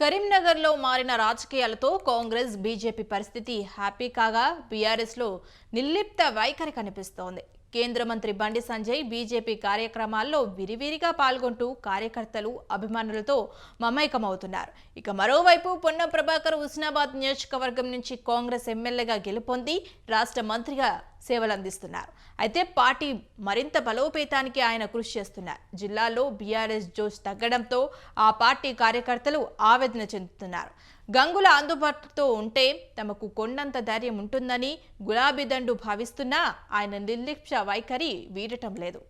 కరీంనగర్లో మారిన రాజకీయాలతో కాంగ్రెస్ బీజేపీ పరిస్థితి హ్యాపీ కాగా బీఆర్ఎస్లో నిర్లిప్త వైఖరి కనిపిస్తోంది. కేంద్ర మంత్రి బండి సంజయ్ బీజేపీ కార్యక్రమాల్లో విరివిరిగా పాల్గొంటూ కార్యకర్తలు అభిమానులతో మమైకమవుతున్నారు. ఇక మరోవైపు పొన్నం ప్రభాకర్ హుస్నాబాద్ నియోజకవర్గం నుంచి కాంగ్రెస్ ఎమ్మెల్యేగా గెలుపొంది రాష్ట్ర మంత్రిగా సేవలందిస్తున్నారు. అయితే పార్టీ మరింత బలోపేతానికి ఆయన కృషి చేస్తున్నారు. జిల్లాలో బీఆర్ఎస్ జోష్ తగ్గడంతో ఆ పార్టీ కార్యకర్తలు ఆవేదన చెందుతున్నారు. గంగుల అందుబాటుతో ఉంటే తమకు కొండంత ధైర్యం ఉంటుందని గులాబీ దండు భావిస్తున్నా ఆయన నిర్లిప్ష వైఖరి వీడటం లేదు.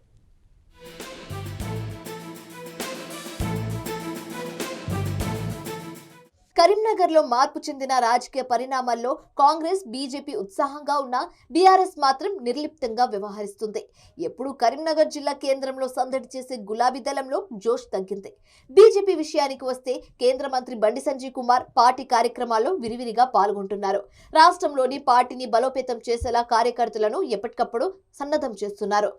కరీంనగర్లో మార్పు చెందిన రాజకీయ పరిణామాల్లో కాంగ్రెస్ బీజేపీ ఉత్సాహంగా ఉన్న బీఆర్ఎస్ మాత్రం నిర్లిప్తంగా వ్యవహరిస్తుంది. ఎప్పుడు కరీంనగర్ జిల్లా కేంద్రంలో సందడి చేసే గులాబీ దళంలో జోష్ తగ్గింది. బీజేపీ విషయానికి వస్తే కేంద్ర మంత్రి బండి సంజయ్ కుమార్ పార్టీ కార్యక్రమాల్లో విరివిరిగా పాల్గొంటున్నారు. రాష్ట్రంలోని పార్టీని బలోపేతం చేసేలా కార్యకర్తలను ఎప్పటికప్పుడు సన్నద్ధం చేస్తున్నారు.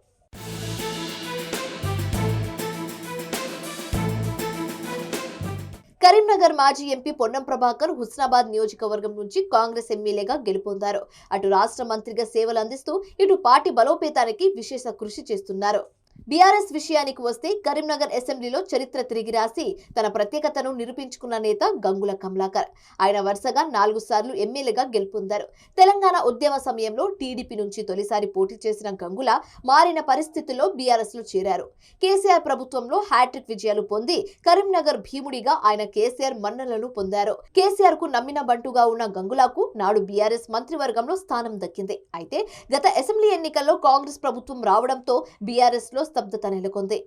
కరీంనగర్ మాజీ ఎంపీ పొన్నం ప్రభాకర్ హుస్నాబాద్ నియోజకవర్గం నుంచి కాంగ్రెస్ ఎమ్మెల్యేగా గెలుపొందారు. అటు రాష్ట్ర మంత్రిగా సేవలు అందిస్తూ ఇటు పార్టీ బలోపేతానికి విశేష కృషి చేస్తున్నారు. బీఆర్ఎస్ విషయానికి వస్తే కరీంనగర్ అసెంబ్లీలో చరిత్ర తిరిగి రాసి తన ప్రత్యేకతను నిరూపించుకున్న నేత గంగుల కమలాకర్. ఆయన వరుసగా నాలుగు సార్లు ఎమ్మెల్యేగా గెలుపొందారు. తెలంగాణ ఉద్యమ సమయంలో టీడీపీ నుంచి తొలిసారి పోటీ చేసిన గంగుల మారిన పరిస్థితుల్లో బీఆర్ఎస్లో చేరారు. కేసీఆర్ ప్రభుత్వంలో హ్యాట్రిక్ విజయాలు పొంది కరీంనగర్ భీముడిగా ఆయన కేసీఆర్ మన్నలను పొందారు. కేసీఆర్కు నమ్మిన బంటుగా ఉన్న గంగులకు నాడు బీఆర్ఎస్ మంత్రివర్గంలో స్థానం దక్కింది. అయితే గత అసెంబ్లీ ఎన్నికల్లో కాంగ్రెస్ ప్రభుత్వం రావడంతో బీఆర్ఎస్లో స్తబ్దత నెలకొంది.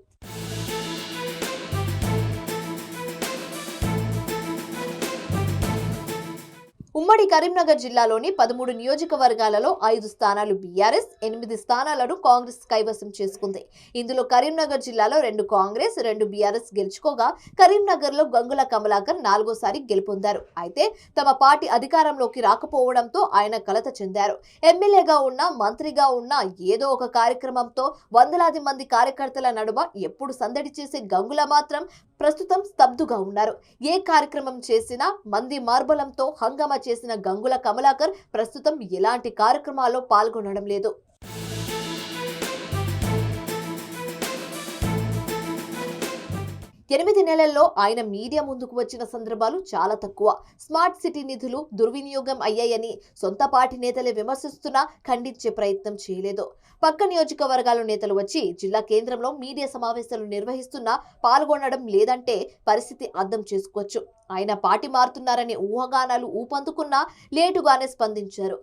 ఉమ్మడి కరీంనగర్ జిల్లాలోని పదమూడు నియోజకవర్గాలలో ఐదు స్థానాలు బీఆర్ఎస్ ఎనిమిది స్థానాలను కాంగ్రెస్ కైవసం చేసుకుంది. ఇందులో కరీంనగర్ జిల్లాలో రెండు కాంగ్రెస్ రెండు బీఆర్ఎస్ గెలుచుకోగా కరీంనగర్లో గంగుల కమలాకర్ నాలుగోసారి గెలుపొందారు. అయితే తమ పార్టీ అధికారంలోకి రాకపోవడంతో ఆయన కలత చెందారు. ఎమ్మెల్యేగా ఉన్న మంత్రిగా ఉన్న ఏదో ఒక కార్యక్రమంతో వందలాది మంది కార్యకర్తల నడుమ ఎప్పుడు సందడి చేసే గంగుల మాత్రం ప్రస్తుతం స్తబ్దుగా ఉన్నారు. ఏ కార్యక్రమం చేసినా మంది మార్బలంతో హంగమా చేసిన గంగుల కమలాకర్ ప్రస్తుతం ఎలాంటి కార్యక్రమాల్లో పాల్గొనడం లేదు. ఎనిమిది నెలల్లో ఆయన మీడియా ముందుకు వచ్చిన సందర్భాలు చాలా తక్కువ. స్మార్ట్ సిటీ నిధులు దుర్వినియోగం అయ్యాయని సొంత పార్టీ నేతలే విమర్శిస్తున్నా ఖండించే ప్రయత్నం చేయలేదు. పక్క నియోజకవర్గాల నేతలు వచ్చి జిల్లా కేంద్రంలో మీడియా సమావేశాలు నిర్వహిస్తున్నా పాల్గొనడం లేదంటే పరిస్థితి అర్థం చేసుకోవచ్చు. ఆయన పార్టీ మారుతున్నారనే ఊహాగానాలు ఊపందుకున్నా లేటుగానే స్పందించారు.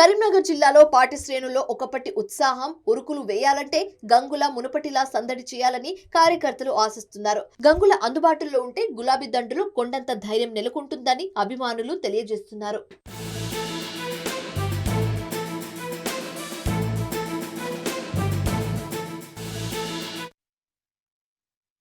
కరీంనగర్ జిల్లాలో పార్టీ శ్రేణుల్లో ఒకప్పటి ఉత్సాహం ఉరుకులు వేయాలంటే గంగుల మునుపటిలా సందడి చేయాలని కార్యకర్తలు ఆశిస్తున్నారు. గంగుల అందుబాటులో ఉంటే గులాబీ దండలు కొండంత ధైర్యం నెలకొంటుందని అభిమానులు తెలియజేస్తున్నారు.